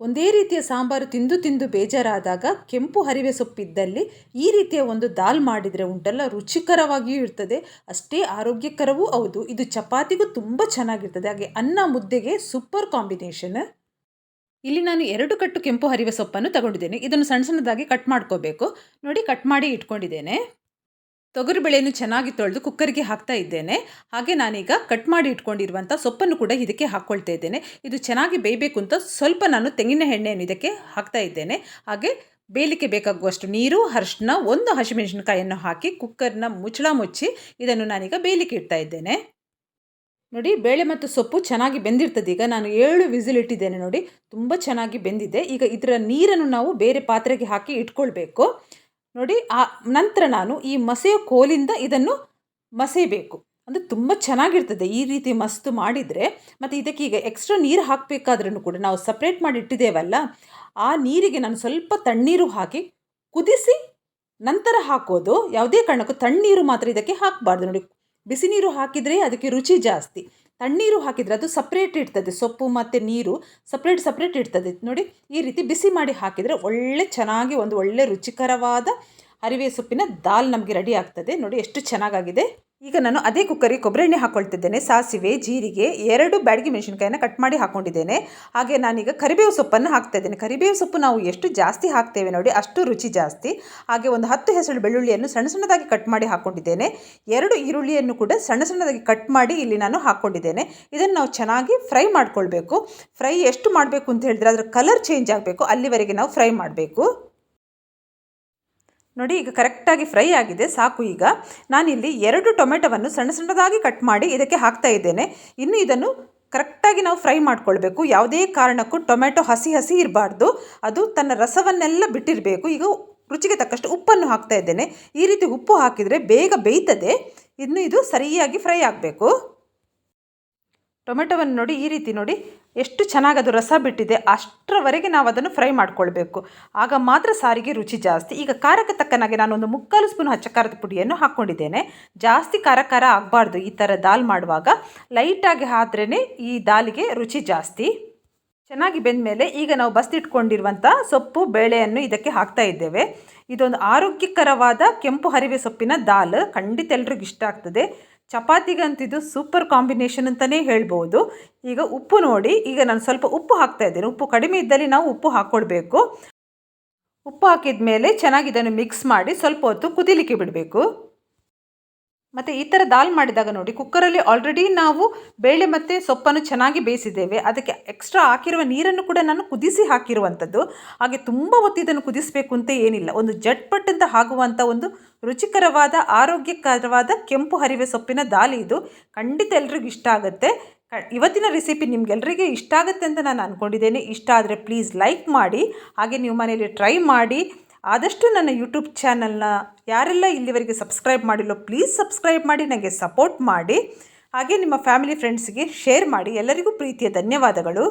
ಒಂದೇ ರೀತಿಯ ಸಾಂಬಾರು ತಿಂದು ತಿಂದು ಬೇಜಾರಾದಾಗ ಕೆಂಪು ಹರಿವೆ ಸೊಪ್ಪಿದ್ದಲ್ಲಿ ಈ ರೀತಿಯ ಒಂದು ದಾಲ್ ಮಾಡಿದರೆ ಉಂಟಲ್ಲ, ರುಚಿಕರವಾಗಿಯೂ ಇರ್ತದೆ. ಅಷ್ಟೇ ಆರೋಗ್ಯಕರವೂ ಹೌದು. ಇದು ಚಪಾತಿಗೂ ತುಂಬ ಚೆನ್ನಾಗಿರ್ತದೆ. ಹಾಗೆ ಅನ್ನ ಮುದ್ದೆಗೆ ಸೂಪರ್ ಕಾಂಬಿನೇಷನ್ ಇಲ್ಲಿ ನಾನು ಎರಡು ಕಟ್ಟು ಕೆಂಪು ಹರಿವೆ ಸೊಪ್ಪನ್ನು ತಗೊಂಡಿದ್ದೇನೆ. ಇದನ್ನು ಸಣ್ಣ ಸಣ್ಣದಾಗಿ ಕಟ್ ಮಾಡ್ಕೋಬೇಕು. ನೋಡಿ, ಕಟ್ ಮಾಡಿ ಇಟ್ಕೊಂಡಿದ್ದೇನೆ. ತೊಗರಿಬೇಳೆಯನ್ನು ಚೆನ್ನಾಗಿ ತೊಳೆದು ಕುಕ್ಕರ್ಗೆ ಹಾಕ್ತಾ ಇದ್ದೇನೆ. ಹಾಗೆ ನಾನೀಗ ಕಟ್ ಮಾಡಿ ಇಟ್ಕೊಂಡಿರುವಂಥ ಸೊಪ್ಪನ್ನು ಕೂಡ ಇದಕ್ಕೆ ಹಾಕ್ಕೊಳ್ತಾ ಇದ್ದೇನೆ. ಇದು ಚೆನ್ನಾಗಿ ಬೇಯಬೇಕು ಅಂತ ಸ್ವಲ್ಪ ನಾನು ತೆಂಗಿನ ಎಣ್ಣೆಯನ್ನು ಇದಕ್ಕೆ ಹಾಕ್ತಾ ಇದ್ದೇನೆ. ಹಾಗೆ ಬೇಯಲಿಕ್ಕೆ ಬೇಕಾಗುವಷ್ಟು ನೀರು ಅರಿಶಿನ ಒಂದು ಹಸಿಮೆಣಸಿನಕಾಯಿಯನ್ನು ಹಾಕಿ ಕುಕ್ಕರ್ನ ಮುಚ್ಚಳ ಮುಚ್ಚಿ ಇದನ್ನು ನಾನೀಗ ಬೇಯಲಿಕ್ಕೆ ಇಡ್ತಾ ಇದ್ದೇನೆ. ನೋಡಿ, ಬೇಳೆ ಮತ್ತು ಸೊಪ್ಪು ಚೆನ್ನಾಗಿ ಬೆಂದಿರ್ತದೆ. ಈಗ ನಾನು ಏಳು ವಿಸಿಲ್ ಇಟ್ಟಿದ್ದೇನೆ ನೋಡಿ, ತುಂಬ ಚೆನ್ನಾಗಿ ಬೆಂದಿದೆ. ಈಗ ಇದರ ನೀರನ್ನು ನಾವು ಬೇರೆ ಪಾತ್ರೆಗೆ ಹಾಕಿ ಇಟ್ಕೊಳ್ಬೇಕು. ನೋಡಿ, ಆ ನಂತರ ನಾನು ಈ ಮಸೆಯ ಕೋಲಿಂದ ಇದನ್ನು ಮಸೆಯಬೇಕು. ಅಂದರೆ ತುಂಬ ಚೆನ್ನಾಗಿರ್ತದೆ ಈ ರೀತಿ ಮಸ್ತು ಮಾಡಿದರೆ. ಮತ್ತು ಇದಕ್ಕೆ ಈಗ ಎಕ್ಸ್ಟ್ರಾ ನೀರು ಹಾಕಬೇಕಾದ್ರೂ ಕೂಡ ನಾವು ಸಪ್ರೇಟ್ ಮಾಡಿ ಇಟ್ಟಿದ್ದೇವಲ್ಲ, ಆ ನೀರಿಗೆ ನಾನು ಸ್ವಲ್ಪ ತಣ್ಣೀರು ಹಾಕಿ ಕುದಿಸಿ ನಂತರ ಹಾಕೋದು. ಯಾವುದೇ ಕಾರಣಕ್ಕೂ ತಣ್ಣೀರು ಮಾತ್ರ ಇದಕ್ಕೆ ಹಾಕಬಾರ್ದು. ನೋಡಿ, ಬಿಸಿ ನೀರು ಹಾಕಿದರೆ ಅದಕ್ಕೆ ರುಚಿ ಜಾಸ್ತಿ. ತಣ್ಣೀರು ಹಾಕಿದರೆ ಅದು ಸಪ್ರೇಟ್ ಇರ್ತದೆ. ಸೊಪ್ಪು ಮತ್ತು ನೀರು ಸಪ್ರೇಟ್ ಸಪ್ರೇಟ್ ಇರ್ತದೆ. ನೋಡಿ, ಈ ರೀತಿ ಬಿಸಿ ಮಾಡಿ ಹಾಕಿದರೆ ಒಳ್ಳೆ ಚೆನ್ನಾಗಿ ಒಂದು ಒಳ್ಳೆ ರುಚಿಕರವಾದ ಅರಿವೆ ಸೊಪ್ಪಿನ ದಾಲ್ ನಮಗೆ ರೆಡಿ ಆಗ್ತದೆ. ನೋಡಿ, ಎಷ್ಟು ಚೆನ್ನಾಗಾಗಿದೆ. ಈಗ ನಾನು ಅದೇ ಕುಕ್ಕರಿಗೆ ಕೊಬ್ಬರಿ ಎಣ್ಣೆ ಹಾಕ್ಕೊಳ್ತಿದ್ದೇನೆ ಸಾಸಿವೆ, ಜೀರಿಗೆ ಎರಡು ಬ್ಯಾಡಗಿ ಮೆಣಸಿನ್ಕಾಯಿನ ಕಟ್ ಮಾಡಿ ಹಾಕ್ಕೊಂಡಿದ್ದೇನೆ ಹಾಗೆ ನಾನೀಗ ಕರಿಬೇವು ಸೊಪ್ಪನ್ನು ಹಾಕ್ತಾ ಇದ್ದೇನೆ ಕರಿಬೇವು ಸೊಪ್ಪು ನಾವು ಎಷ್ಟು ಜಾಸ್ತಿ ಹಾಕ್ತೇವೆ ನೋಡಿ, ಅಷ್ಟು ರುಚಿ ಜಾಸ್ತಿ. ಹಾಗೆ ಒಂದು ಹತ್ತು ಹೆಸರು ಬೆಳ್ಳುಳ್ಳಿಯನ್ನು ಸಣ್ಣ ಸಣ್ಣದಾಗಿ ಕಟ್ ಮಾಡಿ ಹಾಕ್ಕೊಂಡಿದ್ದೇನೆ ಎರಡು ಈರುಳ್ಳಿಯನ್ನು ಕೂಡ ಸಣ್ಣ ಸಣ್ಣದಾಗಿ ಕಟ್ ಮಾಡಿ ಇಲ್ಲಿ ನಾನು ಹಾಕ್ಕೊಂಡಿದ್ದೇನೆ ಇದನ್ನು ನಾವು ಚೆನ್ನಾಗಿ ಫ್ರೈ ಮಾಡ್ಕೊಳ್ಬೇಕು. ಫ್ರೈ ಎಷ್ಟು ಮಾಡಬೇಕು ಅಂತ ಹೇಳಿದ್ರೆ ಅದರ ಕಲರ್ ಚೇಂಜ್ ಆಗಬೇಕು. ಅಲ್ಲಿವರೆಗೆ ನಾವು ಫ್ರೈ ಮಾಡಬೇಕು. ನೋಡಿ, ಈಗ ಕರೆಕ್ಟಾಗಿ ಫ್ರೈ ಆಗಿದೆ, ಸಾಕು ಈಗ. ನಾನಿಲ್ಲಿ ಎರಡು ಟೊಮೆಟೊವನ್ನು ಸಣ್ಣ ಸಣ್ಣದಾಗಿ ಕಟ್ ಮಾಡಿ ಇದಕ್ಕೆ ಹಾಕ್ತಾ ಇದ್ದೇನೆ. ಇನ್ನು ಇದನ್ನು ಕರೆಕ್ಟಾಗಿ ನಾವು ಫ್ರೈ ಮಾಡ್ಕೊಳ್ಬೇಕು. ಯಾವುದೇ ಕಾರಣಕ್ಕೂ ಟೊಮೆಟೊ ಹಸಿ ಹಸಿ ಇರಬಾರ್ದು. ಅದು ತನ್ನ ರಸವನ್ನೆಲ್ಲ ಬಿಟ್ಟಿರಬೇಕು. ಈಗ ರುಚಿಗೆ ತಕ್ಕಷ್ಟು ಉಪ್ಪನ್ನು ಹಾಕ್ತಾ ಇದ್ದೇನೆ. ಈ ರೀತಿ ಉಪ್ಪು ಹಾಕಿದರೆ ಬೇಗ ಬೇಯ್ತದೆ. ಇನ್ನು ಇದು ಸರಿಯಾಗಿ ಫ್ರೈ ಆಗಬೇಕು. ಟೊಮೆಟೊವನ್ನು ನೋಡಿ ಈ ರೀತಿ ನೋಡಿ ಎಷ್ಟು ಚೆನ್ನಾಗಿ ಅದು ರಸ ಬಿಟ್ಟಿದೆ. ಅಷ್ಟರವರೆಗೆ ನಾವು ಅದನ್ನು ಫ್ರೈ ಮಾಡ್ಕೊಳ್ಬೇಕು. ಆಗ ಮಾತ್ರ ಸಾರಿಗೆ ರುಚಿ ಜಾಸ್ತಿ. ಈಗ ಖಾರಕ್ಕೆ ತಕ್ಕನಾಗಿ ಒಂದು ಮುಕ್ಕಾಲು ಸ್ಪೂನ್ ಹಚ್ಚ ಖಾರದ ಪುಡಿಯನ್ನು ಹಾಕ್ಕೊಂಡಿದ್ದೇನೆ ಜಾಸ್ತಿ ಖಾರ ಖಾರ ಆಗಬಾರ್ದು ಈ ಥರ ದಾಲ್ ಮಾಡುವಾಗ. ಲೈಟಾಗಿ ಆದ್ರೇ ಈ ದಾಲಿಗೆ ರುಚಿ ಜಾಸ್ತಿ. ಚೆನ್ನಾಗಿ ಬೆಂದ ಮೇಲೆ ಈಗ ನಾವು ಬಸ್ತಿಟ್ಕೊಂಡಿರುವಂಥ ಸೊಪ್ಪು, ಬೇಳೆಯನ್ನು ಇದಕ್ಕೆ ಹಾಕ್ತಾ ಇದ್ದೇವೆ. ಇದೊಂದು ಆರೋಗ್ಯಕರವಾದ ಕೆಂಪು ಹರಿವೆ ಸೊಪ್ಪಿನ ದಾಲ್ ಖಂಡಿತ ಎಲ್ರಿಗೂ ಇಷ್ಟ ಆಗ್ತದೆ. ಚಪಾತಿಗಂತಿದು ಸೂಪರ್ ಕಾಂಬಿನೇಷನ್ ಅಂತಲೇ ಹೇಳ್ಬೋದು. ಈಗ ಉಪ್ಪು ನೋಡಿ, ಈಗ ನಾನು ಸ್ವಲ್ಪ ಉಪ್ಪು ಹಾಕ್ತಾ ಇದ್ದೇನೆ. ಉಪ್ಪು ಕಡಿಮೆ ಇದ್ದಲ್ಲಿ ನಾವು ಉಪ್ಪು ಹಾಕ್ಕೊಳ್ಬೇಕು ಉಪ್ಪು ಹಾಕಿದ ಮೇಲೆ ಚೆನ್ನಾಗಿ ಇದನ್ನು ಮಿಕ್ಸ್ ಮಾಡಿ ಸ್ವಲ್ಪ ಹೊತ್ತು ಕುದಿಲಿಕ್ಕೆ ಬಿಡಬೇಕು. ಮತ್ತು ಈ ಥರ ದಾಲ್ ಮಾಡಿದಾಗ ನೋಡಿ ಕುಕ್ಕರಲ್ಲಿ ಆಲ್ರೆಡಿ ನಾವು ಬೇಳೆ ಮತ್ತು ಸೊಪ್ಪನ್ನು ಚೆನ್ನಾಗಿ ಬೇಯಿಸಿದ್ದೇವೆ. ಅದಕ್ಕೆ ಎಕ್ಸ್ಟ್ರಾ ಹಾಕಿರುವ ನೀರನ್ನು ಕೂಡ ನಾನು ಕುದಿಸಿ ಹಾಕಿರುವಂಥದ್ದು. ಹಾಗೆ ತುಂಬ ಹೊತ್ತು ಇದನ್ನು ಕುದಿಸಬೇಕು ಅಂತ ಏನಿಲ್ಲ. ಒಂದು ಜಟ್ಪಟ್ ಅಂತ ಆಗುವಂಥ ಒಂದು ರುಚಿಕರವಾದ, ಆರೋಗ್ಯಕರವಾದ ಕೆಂಪು ಹರಿವೆ ಸೊಪ್ಪಿನ ದಾಲಿ ಇದು. ಖಂಡಿತ ಎಲ್ರಿಗೂ ಇಷ್ಟ ಆಗುತ್ತೆ. ಇವತ್ತಿನ ರೆಸಿಪಿ ನಿಮಗೆಲ್ಲರಿಗೆ ಇಷ್ಟ ಆಗುತ್ತೆ ಅಂತ ನಾನು ಅಂದ್ಕೊಂಡಿದ್ದೇನೆ ಇಷ್ಟ ಆದರೆ ಪ್ಲೀಸ್ ಲೈಕ್ ಮಾಡಿ. ಹಾಗೆ ನೀವು ಮನೆಯಲ್ಲಿ ಟ್ರೈ ಮಾಡಿ. ಆದಷ್ಟು ನನ್ನ ಯೂಟ್ಯೂಬ್ ಚಾನಲ್ನ ಯಾರೆಲ್ಲ ಇಲ್ಲಿವರೆಗೆ ಸಬ್ಸ್ಕ್ರೈಬ್ ಮಾಡಿಲ್ಲೋ ಪ್ಲೀಸ್ ಸಬ್ಸ್ಕ್ರೈಬ್ ಮಾಡಿ, ನನಗೆ ಸಪೋರ್ಟ್ ಮಾಡಿ. ಹಾಗೆ ನಿಮ್ಮ ಫ್ಯಾಮಿಲಿ ಫ್ರೆಂಡ್ಸ್ಗೆ ಶೇರ್ ಮಾಡಿ. ಎಲ್ಲರಿಗೂ ಪ್ರೀತಿಯ ಧನ್ಯವಾದಗಳು.